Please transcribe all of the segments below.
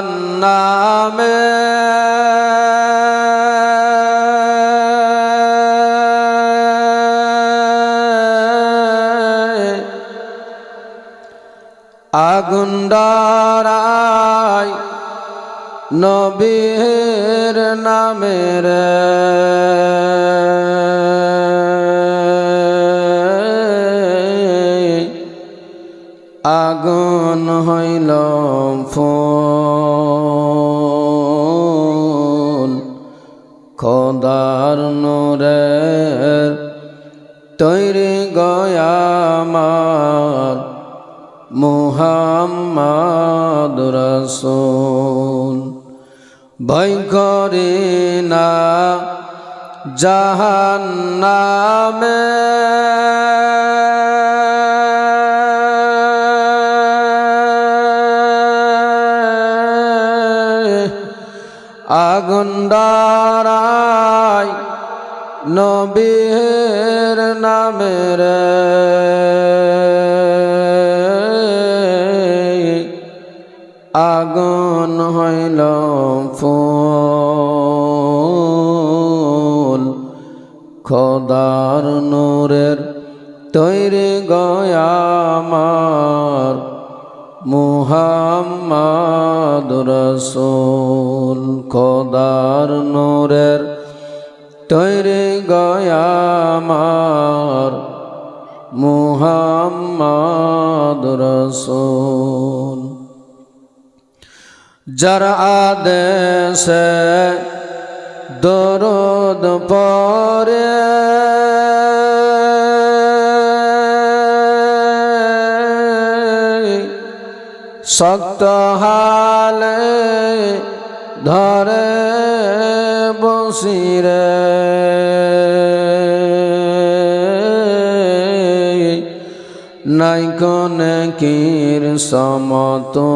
জাহান্নামে। আগুন নবীর নামের আগুন হইল ফুল। খোদার নূরের তৈরি গয়ামার মুহাম্মদ রসুল। ভয় না জাহান্নামে। আগুন ডারাই নবীর নামের আগুন হইল ফুল। খোদার নূরের তৈরি গয়ামার মুহাম্মদ রসুল খোদার নূরের তৈরি গয়ামার মুহাম্মদ রসুল। যার আদেশে দরদ পরে শক্ত হালে ধরে বসিরে নাই কনে কির সমতল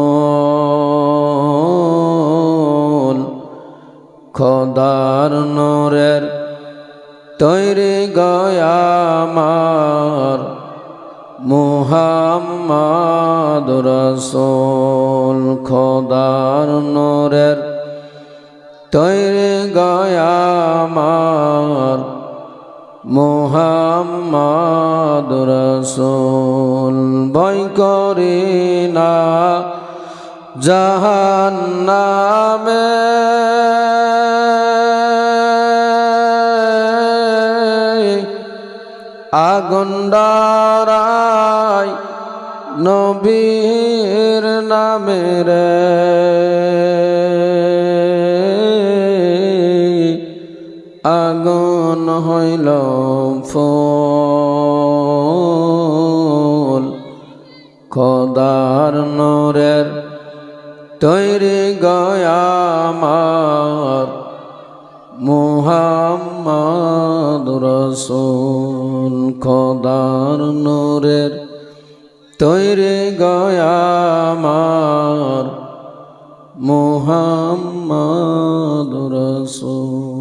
খোদার নূরের তৈরি গয়ামার মুহাম্মদ রসুল খোদার নূরের তৈরি গয়ামার মুহাম্মদ রসুল বই করি না আগুন ডারাই নবীর নামের আগুন হইল ফুল। খোদার নূরের তৈরি গয়ামার মুহাম্মদ রসুল। তৈরি গয়ামার মোহাম্মদ রসুল।